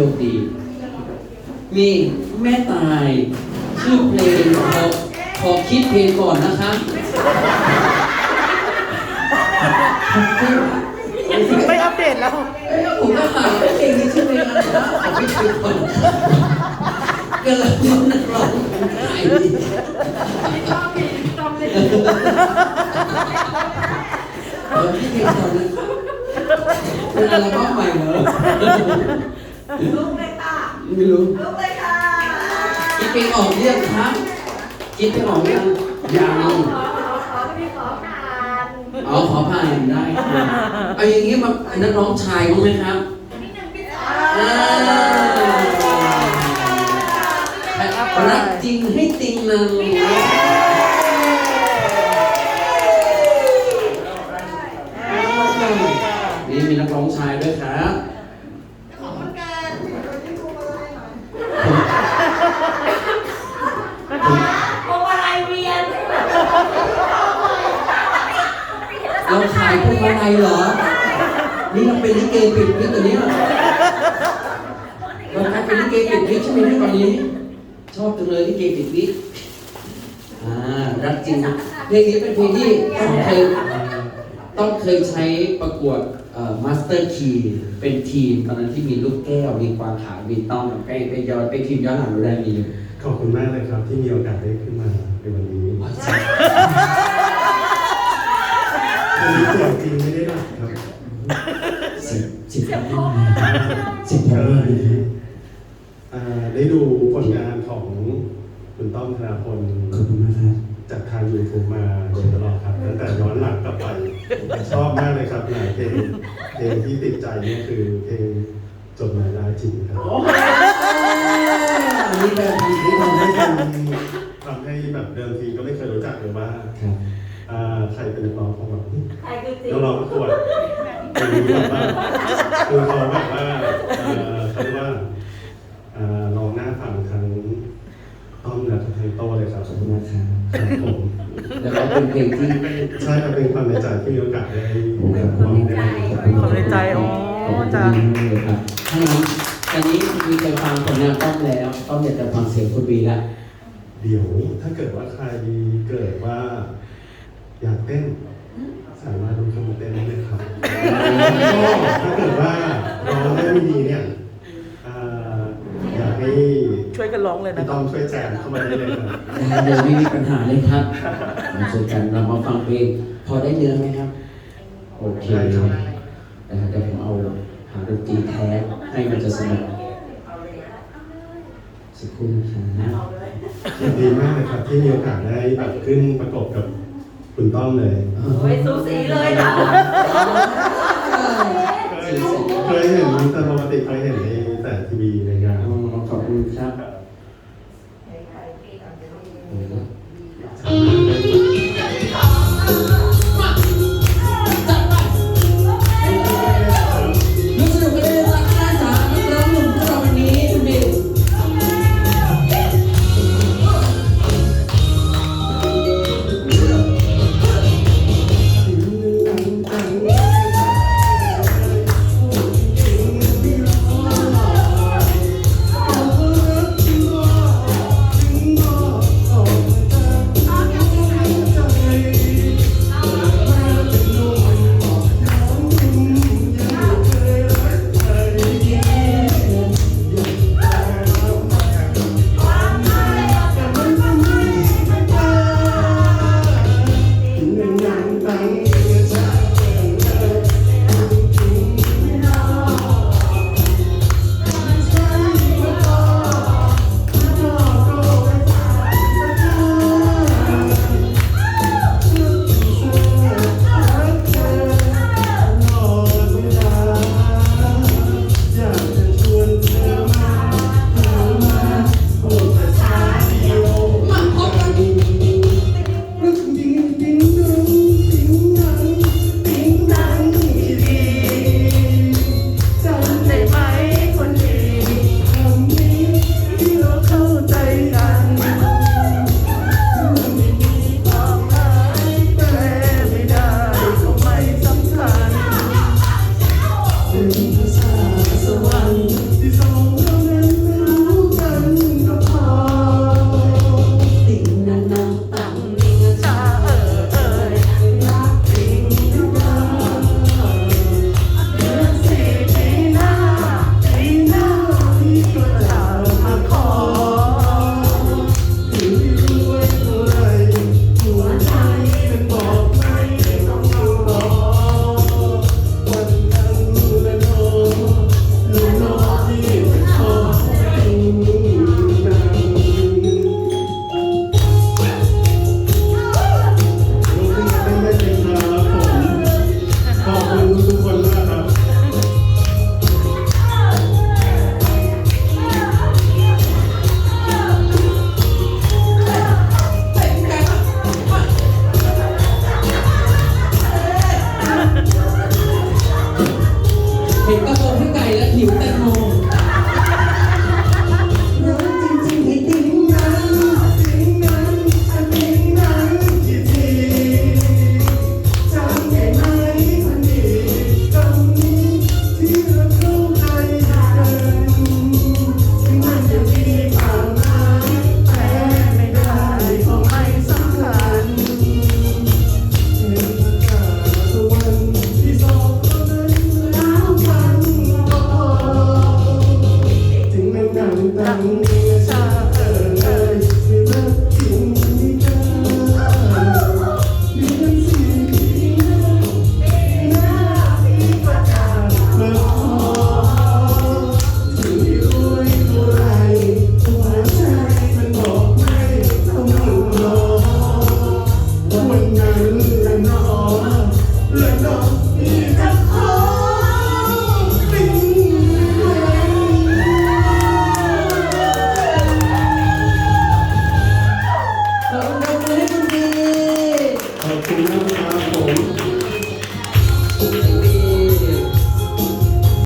คดี มีแม่ตาย ชื่อเพลงขอขอคิดเพลงก่อนนะคะไม่อัปเดตแล้วเอ้ยผมก็หาว่าเพลงนี้ชื่อเพลงอะไรนะขอคิดเพลงก่อนก็เลยร้องนักร้องขายดีเออพี่เพลงก่อนนะเป็นอัลบั้มใหม่เหรอ ลุกเลยค่ะไม่รู้ลุกเลยค่ะคิดเพลงออกเรียงครับคิดเพลงออกยังยังขอขอพี่ขอผ่านอ๋อขอผ่านได้ครับเอาอย่างนี้มานักร้องชายบ้างไหมครับพี่หนึ่งพี่สออ่ารักจริงให้ติงนังนี่มีนักร้องชายด้วยครับ ขอบคุณกันพวงมาลัยเวียน เราขายพวงมาลัยเหรอ นี่เราเป็นลิเกปิดวิกตัวนี้เหรอเราขายเป็นลิเกปิดวิกใช่ไหมเนี่ยตอนนี้ ชอบจังเลยลิเกปิดวิกอ่ารักจริงเพลงนี้เป็นเพลงที่ต้องเคยต้องเคยใช้ประกวดมาสเตอร์คีเป็นทีมตอนนั้นที่มีลูกแก้ว มีกวางขาวมีต้องกับใกล้ไปย้อนไปทีมย้อนหลังดูได้มีอยู่ขอบคุณมากเลยครับที่มีโอกาสได้ขึ้นมาในวันนี้ วันนี้เสียงจริงไม่ได้หลับครับสิบสิบเสียงพอสิบก็เท่าไหร่อ่าได้ดูผลงานของคุณต้อมธนาพลขอบคุณมากครับ จากทางยูทูบมาโดยตลอดครับตั้งแต่ย้อนหลังกลับไปชอบมากเลยครับหลายเพลงเพลงที่ติดใจเนี่ยคือเพลงจดหมายลาจริงครับอันนี้เป็นทีมที่ที่ทำทำให้ให้กักันนทำให้แบบเดิมทีก็ไม่เคยรู้จักเลยว่าครับ อ่าใครเป็นนักร้องของแบบใครคือจริงนักร้องประกวดเป็นแบบว่าคือเขาแบบว่าเอ่อเขาเรียกว่าอ่าลองหน้าฟังทั้งต้อมและทั้งโต้เลยครับขอบคุณมากครับครับผม แล้วก็เป็นเพลงที่ใช่ครับเป็นความในใจที่มีโอกาสได้ผมได้ขอบร้คุองณได้ความในใจอ๋อขอบคุณจ้ะมากเลยครับถ้างั้นตอนนี้มีเคยฟังผลงานต้อมแล้วต้อมอยากจะฟังเสียงคุณบีละ เดี๋ยวถ้าเกิดว่าใครเกิดว่า อยากเต้น สามารถรู้คำเต้นได้เลยครับก็ถ้าเกิดว่าร้องได้ไม่ดีเนี่ยอ่าอยากให้ช่วยกันร้องเลยนะพี่คต้รัอบมช่วยแจมเข้ามาได้เลยครับเดี๋ยวไม่มีปัญหาเลยครับมาเจอกันเรามาฟังเพลงพอได้เนื้อไหมครับ โอเคได้ครับนะฮะเดี๋ยวผมเอาหาดนตรีแท้ให้มันจะสนุกสักครู่นะครับยินดีมากเลยครับที่มีโอกาสได้แบบขึ้นประกบกับ คุณต้อมเลยโอ้ยสูสีเลยนะเคยเคยเห็นแต่ปกติเคยเห็นในแต่ทีวีในงานอ๋อขอบคุณครับ you.